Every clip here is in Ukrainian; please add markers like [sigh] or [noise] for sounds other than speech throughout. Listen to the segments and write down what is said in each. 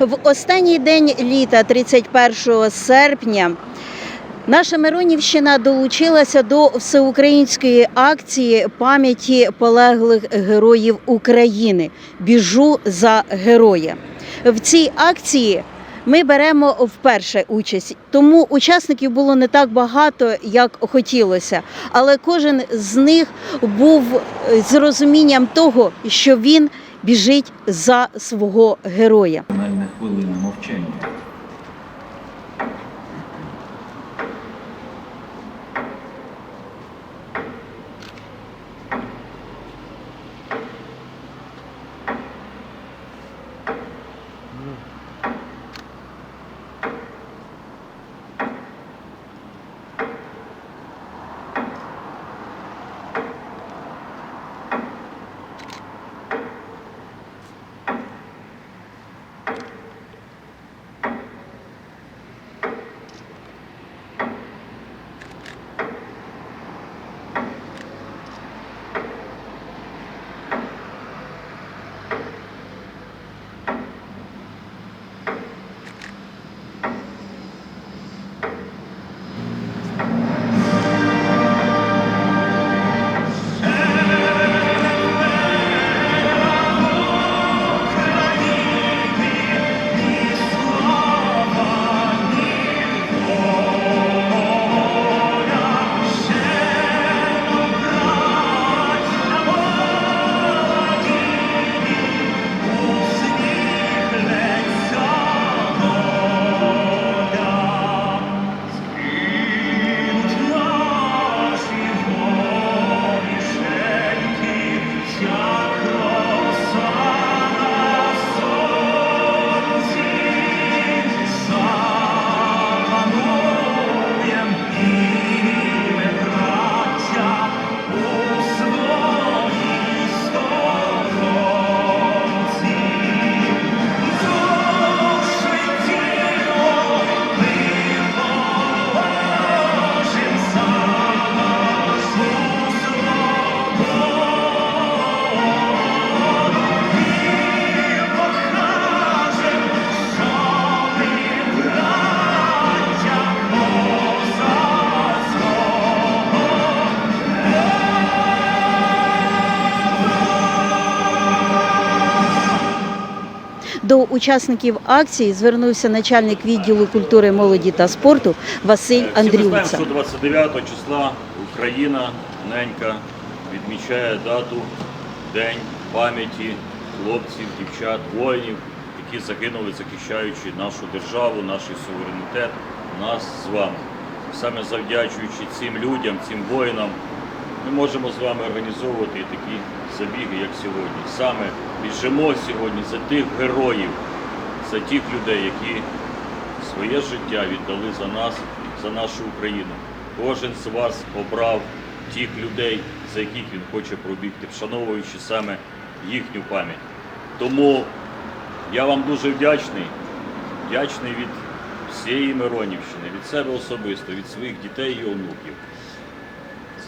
В останній день літа, 31 серпня, наша Миронівщина долучилася до всеукраїнської акції пам'яті полеглих героїв України. Біжу за героя. В цій акції ми беремо вперше участь, тому учасників було не так багато, як хотілося. Але кожен з них був з розумінням того, що він біжить за свого героя. До учасників акції звернувся начальник відділу культури, молоді та спорту Василь що 29 числа Україна ненька відмічає дату День пам'яті хлопців, дівчат, воїнів, які загинули, захищаючи нашу державу, наш суверенітет, нас з вами. Саме завдячуючи цим людям, цим воїнам, ми можемо з вами організовувати такі забіги, як сьогодні. Саме біжимо сьогодні за тих героїв, за тих людей, які своє життя віддали за нас, за нашу Україну. Кожен з вас обрав тих людей, за яких він хоче пробігти, вшановуючи саме їхню пам'ять. Тому я вам дуже вдячний, вдячний від всієї Миронівщини, від себе особисто, від своїх дітей і онуків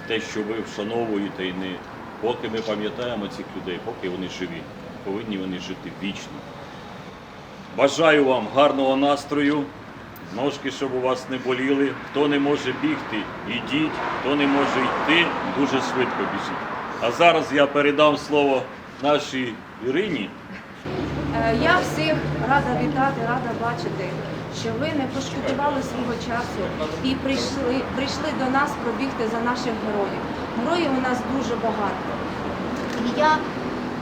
те, що ви вшановуєте і не поки ми пам'ятаємо цих людей, поки вони живі, повинні вони жити вічно. Бажаю вам гарного настрою, ножки, щоб у вас не боліли. Хто не може бігти, ідіть, хто не може йти, дуже швидко біжіть. А зараз я передам слово нашій Ірині. Е, Я всіх рада вітати, рада бачити, що ви не пошкодували свого часу і прийшли, прийшли до нас пробігти за наших героїв. Героїв у нас дуже багато. Я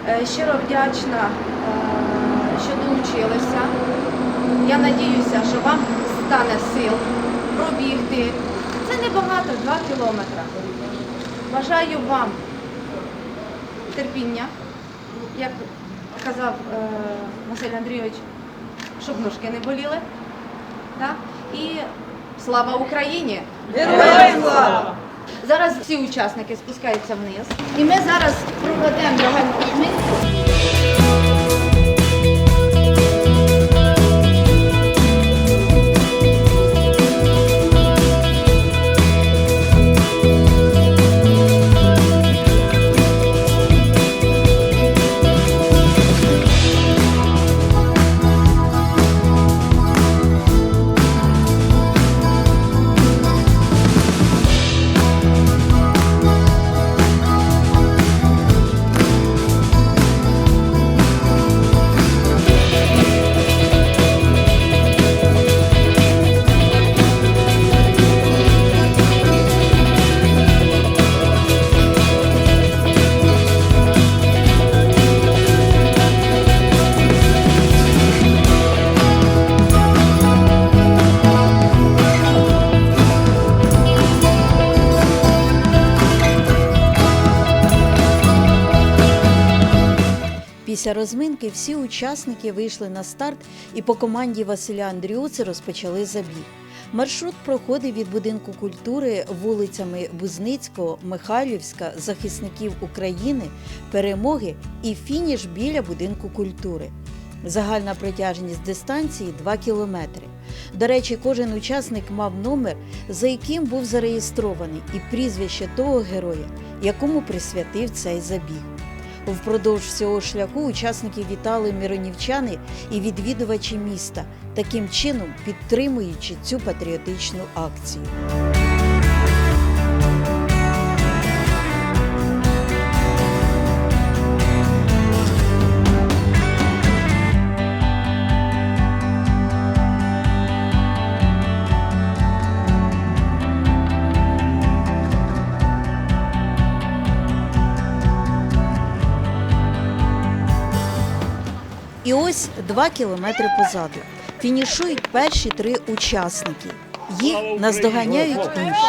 е, щиро вдячна, е, що долучилися. Я надіюся, що вам стане сил пробігти. Це небагато, 2 кілометри. Бажаю вам терпіння, як казав е, Василь Андрійович, щоб ножки не боліли. Да? І слава Україні! Героям слава! Зараз всі учасники спускаються вниз. І ми зараз проведемо легальну розминку. Після розминки всі учасники вийшли на старт і по команді Василя Андріуци розпочали забіг. Маршрут проходив від будинку культури вулицями Бузницького, Михайлівська, захисників України, перемоги і фініш біля будинку культури. Загальна протяжність дистанції 2 кілометри. До речі, кожен учасник мав номер, за яким був зареєстрований, і прізвище того героя, якому присвятив цей забіг. Впродовж всього шляху учасники вітали миронівчани і відвідувачі міста, таким чином підтримуючи цю патріотичну акцію. Два кілометри позаду. Фінішують перші три учасники. Їх наздоганяють інші.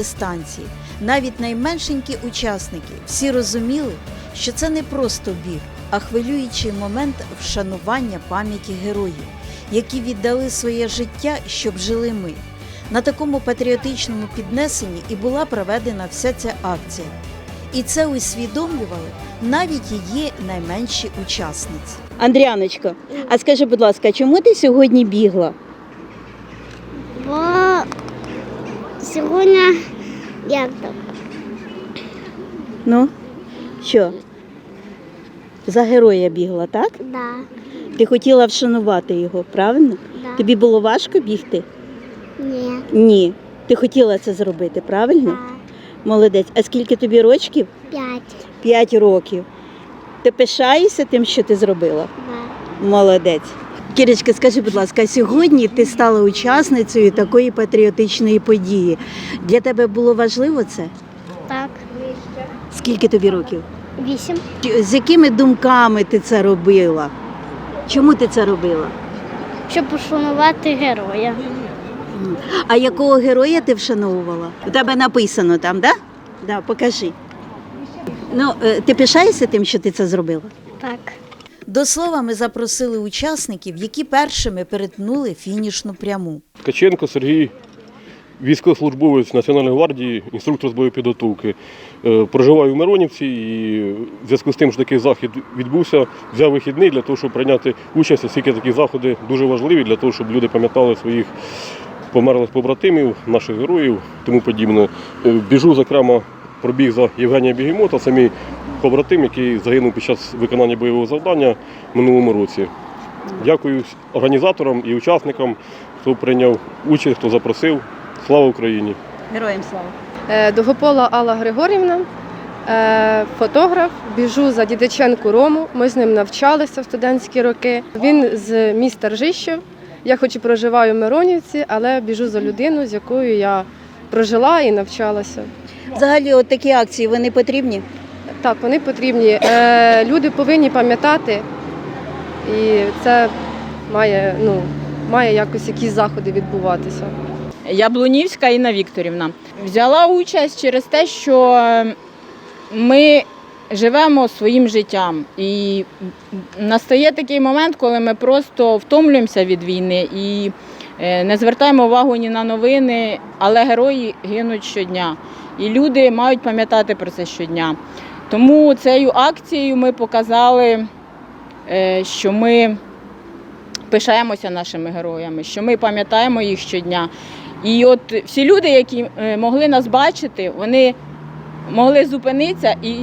Дистанції. Навіть найменшенькі учасники всі розуміли, що це не просто біг, а хвилюючий момент вшанування пам'яті героїв, які віддали своє життя, щоб жили ми. На такому патріотичному піднесенні і була проведена вся ця акція. І це усвідомлювали навіть її найменші учасниці. Андріаночко, а скажи, будь ласка, чому ти сьогодні бігла? Сьогодні як там? Ну, що? За героя бігла, так? Да, Ти хотіла вшанувати його, правильно? да. Тобі було важко бігти? Ні. Ні. Ти хотіла це зробити, правильно? Да. Молодець. А скільки тобі рочків? П'ять. П'ять років. Ти пишаєшся тим, що ти зробила? Да. Молодець. Кірочка, скажи, будь ласка, сьогодні ти стала учасницею такої патріотичної події. Для тебе було важливо це? Так. Скільки тобі років? Вісім. З якими думками ти це робила? Чому ти це робила? Щоб пошанувати героя. А якого героя ти вшановувала? У тебе написано там, да? Да, покажи. Ну, е, ти пишаєшся тим, що ти це зробила? Так. До слова, ми запросили учасників, які першими перетнули фінішну пряму. Ткаченко Сергій, військовослужбовець Національної гвардії, інструктор з боєпідготовки. Е, Проживаю в Миронівці і в зв'язку з тим, що такий захід відбувся, взяв вихідний для того, щоб прийняти участь, оскільки такі заходи дуже важливі для того, щоб люди пам'ятали своїх померлих побратимів, наших героїв, тому подібне. Е, Біжу, зокрема, пробіг за Євгенія Бігемота, це мій побратим, який загинув під час виконання бойового завдання в минулому році. Дякую організаторам і учасникам, хто прийняв участь, хто запросив. Слава Україні! Героям слава! Е, Довгопола Алла Григорівна, е, фотограф, біжу за Дідиченку Рому. Ми з ним навчалися в студентські роки. Він з міста Ржищів. Я хоч і проживаю в Миронівці, але біжу за людину, з якою я прожила і навчалася. Взагалі, от такі акції вони потрібні. Так, вони потрібні. Е, Люди повинні пам'ятати, і це має, ну, має якось якісь заходи відбуватися. Яблунівська Інна Вікторівна. Взяла участь через те, що ми живемо своїм життям. І настає такий момент, коли ми просто втомлюємося від війни і е, не звертаємо увагу ні на новини, але герої гинуть щодня. І люди мають пам'ятати про це щодня. Тому цією акцією ми показали, е, що ми пишаємося нашими героями, що ми пам'ятаємо їх щодня. І от всі люди, які е, могли нас бачити, вони могли зупинитися і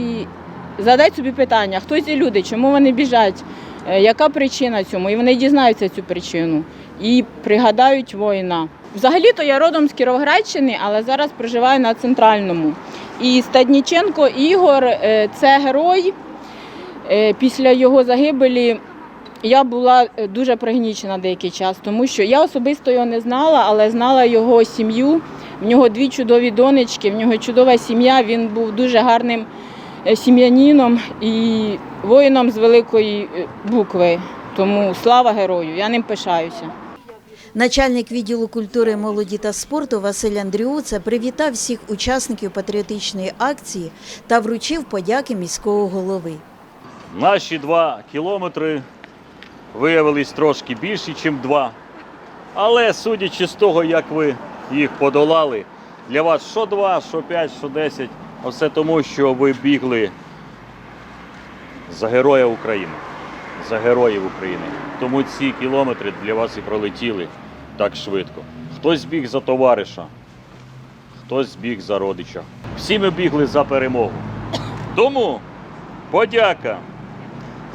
задай собі питання, хто ці люди, чому вони біжать, е, яка причина цьому, і вони дізнаються цю причину і пригадають воїна. Взагалі-то я родом з Кіровоградщини, але зараз проживаю на центральному. І Стадніченко Ігор е, це герой. Е, Після його загибелі я була е, дуже пригнічена деякий час, тому що я особисто його не знала, але знала його сім'ю. В нього дві чудові донечки, в нього чудова сім'я. Він був дуже гарним сім'яніном і воїном з великої букви. Тому слава герою, я ним пишаюся. Начальник відділу культури, молоді та спорту Василь Андріуца привітав всіх учасників патріотичної акції та вручив подяки міського голови. Наші два кілометри виявились трошки більші, ніж два. Але судячи з того, як ви їх подолали, для вас що два, що п'ять, що десять, а все тому, що ви бігли за героя України, за героїв України. Тому ці кілометри для вас і пролетіли так швидко. Хтось біг за товариша, хтось біг за родича. Всі ми бігли за перемогу. Тому подяка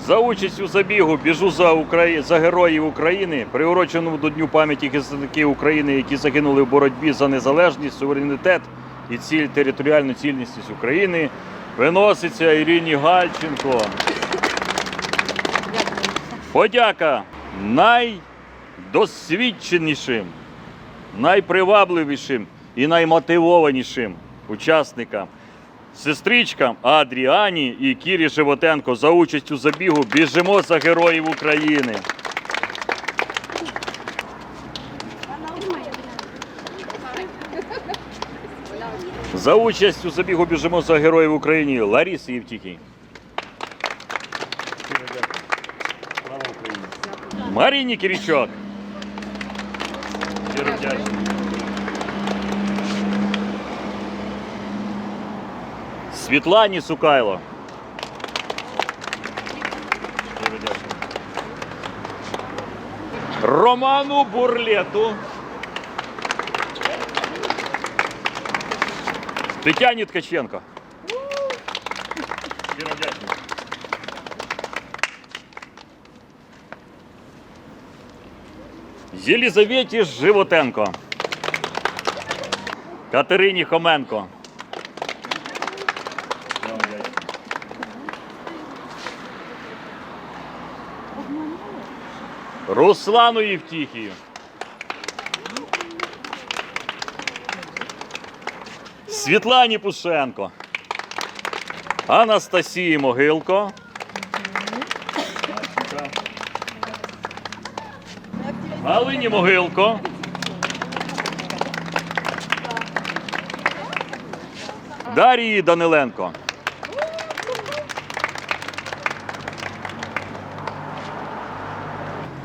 за участь у забігу біжу за Украї... за героїв України, приуроченому до Дню пам'яті захисників України, які загинули в боротьбі за незалежність, суверенітет і ціль територіальну цілісність України. Виноситься Ірині Гальченко. Подяка найдосвідченішим, найпривабливішим і наймотивованішим учасникам сестричкам Адріані і Кірі Животенко за участь у забігу Біжимо за героїв України. За участь у забігу Біжимо за героїв України Ларіси Євтіхій. Слава Україні. Маріні Кірічок. Щиро вдячний. Світлані Сукайло. Щиро дякую. Роману Бурлету. Тетяні Ткаченко. Єлізаветі Животенко. Катерині Хоменко. Руслану Євтіхію. Світлані Пушенко. Анастасії Могилко. Галині Могилко. Дарії Даниленко.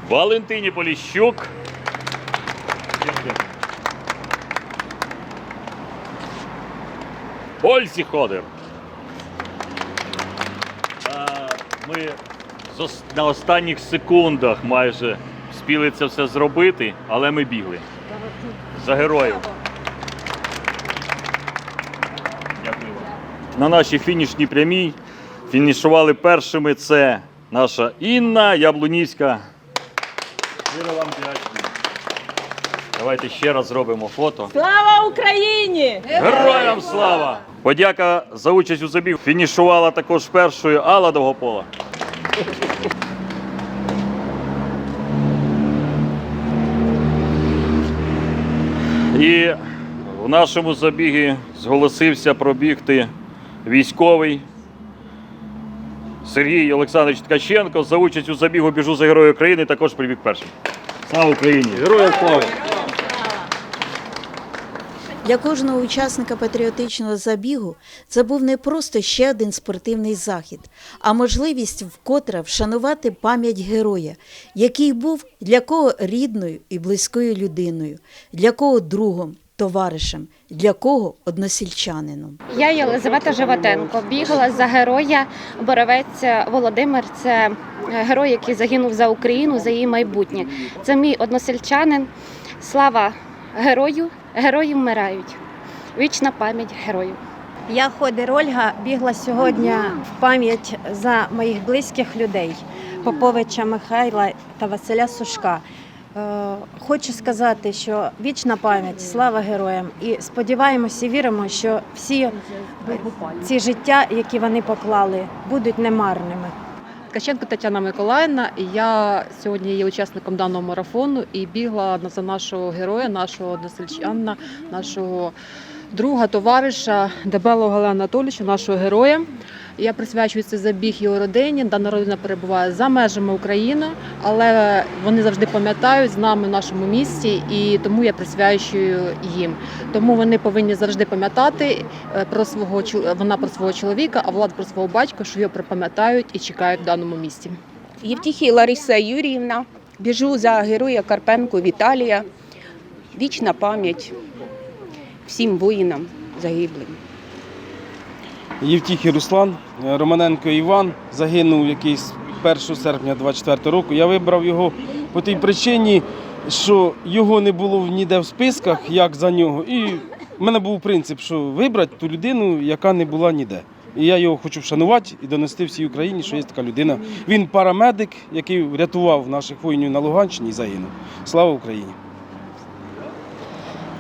Валентині Поліщук. Ользі Ходир. А, Ми на останніх секундах майже спіли це все зробити, але ми бігли. За героїв. Дякую вам. На нашій фінішній прямій фінішували першими це наша Інна Яблунівська. Щиро вам. Давайте ще раз зробимо фото. Слава Україні! Героям слава! Подяка за участь у забігу. Фінішувала також першою Алла Довгопола. І в нашому забігі зголосився пробігти військовий Сергій Олександрович Ткаченко. За участь у забігу біжу за героя України також прибіг першим. Слава Україні! Героям слава! Для кожного учасника патріотичного забігу це був не просто ще один спортивний захід, а можливість вкотре вшанувати пам'ять героя, який був для кого рідною і близькою людиною, для кого другом, товаришем, для кого односельчанином. Я Єлизавета Животенко. Бігала за героя Боровець Володимир. Це е, герой, який загинув за Україну, за її майбутнє. Це мій односельчанин. Слава герою! Герої вмирають. Вічна пам'ять герою. Я Ходер Ольга бігла сьогодні в пам'ять за моїх близьких людей Поповича Михайла та Василя Сушка. Е, Хочу сказати, що вічна пам'ять, слава героям, і сподіваємося, і віримо, що всі ці життя, які вони поклали, будуть немарними. Ткаченко Тетяна Миколаївна. Я сьогодні є учасником даного марафону і бігла за нашого героя, нашого односельчанина, нашого друга, товариша Дебелого Галина Анатолійовича, нашого героя. Я присвячую цей забіг його родині. Дана родина перебуває за межами України, але вони завжди пам'ятають з нами в нашому місті, і тому я присвячую їм. Тому вони повинні завжди пам'ятати е, про свого вона про свого чоловіка, а влад про свого батька, що його припам'ятають і чекають в даному місті. Євтіхій Лариса Юріївна. Біжу за героя Карпенко Віталія. Вічна пам'ять всім воїнам загиблим. Євтіхій Руслан, Романенко Іван загинув якийсь 1 серпня 24 року. Я вибрав його по тій причині, що його не було ніде в списках, як за нього. І в мене був принцип, що вибрати ту людину, яка не була ніде. І я його хочу вшанувати і донести всій Україні, що є така людина. Він парамедик, який врятував наших воїнів на Луганщині і загинув. Слава Україні!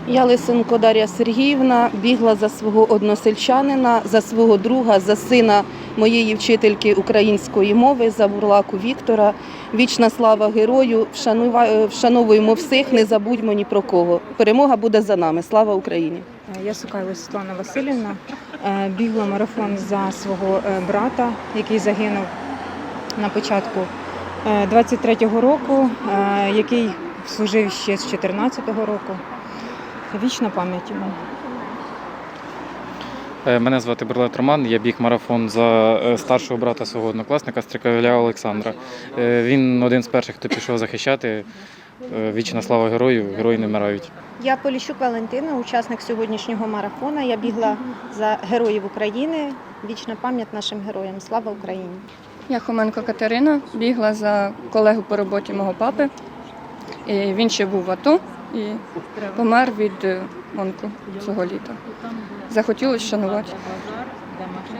Я Лисенко Дар'я Сергіївна бігла за свого односельчанина, за свого друга, за сина моєї вчительки української мови, за бурлаку Віктора. Вічна слава герою. Вшанува- Вшановуємо всіх, не забудьмо ні про кого. Перемога буде за нами. Слава Україні! Я Сукайло Світлана Васильівна. Е, Бігла марафон за свого е, брата, який загинув на початку е, 23-го року, е, який служив ще з 14-го року. Вічна пам'ять йому. Е, Мене звати Берлет Роман. Я біг марафон за е, старшого брата свого однокласника Стрикавля Олександра. Е, Він один з перших, хто пішов захищати. Вічна слава герою, герої не вмирають. Я Поліщук Валентина, учасник сьогоднішнього марафону. Я бігла за героїв України. Вічна пам'ять нашим героям. Слава Україні! Я Хоменко Катерина, бігла за колегу по роботі мого папи. І він ще був в АТО і помер від е, онку цього літа. Захотілося шанувати.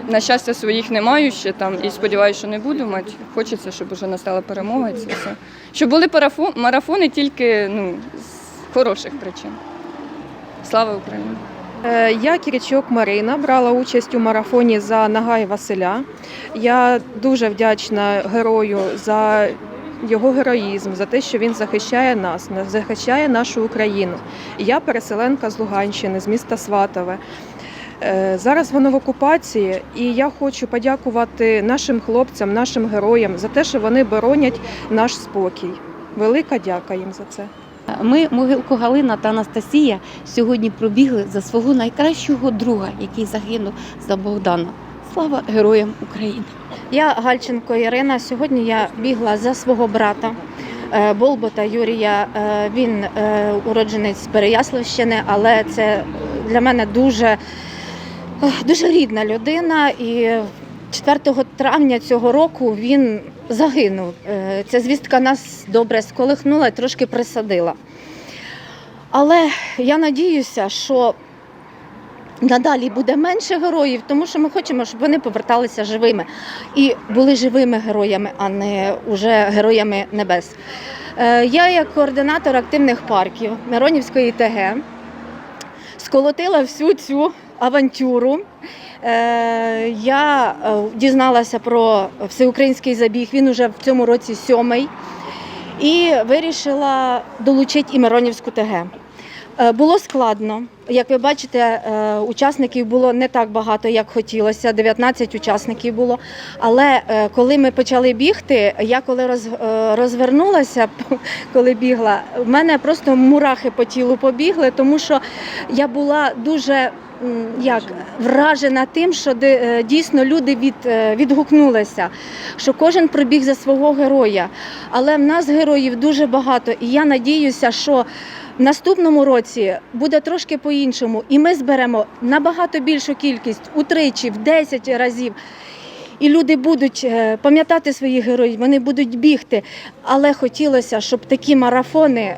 На щастя, своїх не маю ще там і сподіваюся, що не буду мати. Хочеться, щоб вже настала перемога і це все. Щоб були марафони тільки ну, з хороших причин. Слава Україні! Е, Я Кірічок Марина брала участь у марафоні за Нагай Василя. Я дуже вдячна герою за його героїзм, за те, що він захищає нас, на- захищає нашу Україну. Я переселенка з Луганщини, з міста Сватове. Е, Зараз воно в окупації, і я хочу подякувати нашим хлопцям, нашим героям за те, що вони боронять наш спокій. Велика дяка їм за це. Ми, Могилко Галина та Анастасія, сьогодні пробігли за свого найкращого друга, який загинув за Богдана. Слава героям України! Я Гальченко Ірина. Сьогодні я бігла за свого брата е, Болбота Юрія. Е, Він е, уродженець Переяславщини, але це для мене дуже, дуже рідна людина. І 4 травня цього року він загинув. Ця звістка нас добре сколихнула трошки присадила. Але я надіюся, що надалі буде менше героїв, тому що ми хочемо, щоб вони поверталися живими і були живими героями, а не уже героями небес. Е, Я, як координатор активних парків Миронівської ТГ, сколотила всю цю авантюру. Е, Я е, дізналася про всеукраїнський забіг. Він уже в цьому році сьомий. І вирішила долучити і Миронівську ТГ. Е, Було складно. Як ви бачите, е, учасників було не так багато, як хотілося. 19 учасників було. Але е, коли ми почали бігти, я коли розвернулася, [laughs] коли бігла, в мене просто мурахи по тілу побігли, тому що я була дуже як вражена тим, що дійсно люди від, відгукнулися, що кожен пробіг за свого героя. Але в нас героїв дуже багато, і я надіюся, що наступному році буде трошки по-іншому, і ми зберемо набагато більшу кількість утричі, в 10 разів. І люди будуть е, пам'ятати своїх героїв, вони будуть бігти. Але хотілося, щоб такі марафони е,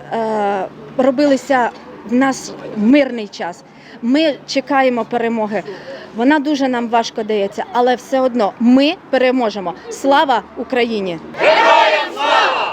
робилися в нас в мирний час. Ми чекаємо перемоги. Вона дуже нам важко дається, але все одно ми переможемо. Слава Україні! Героям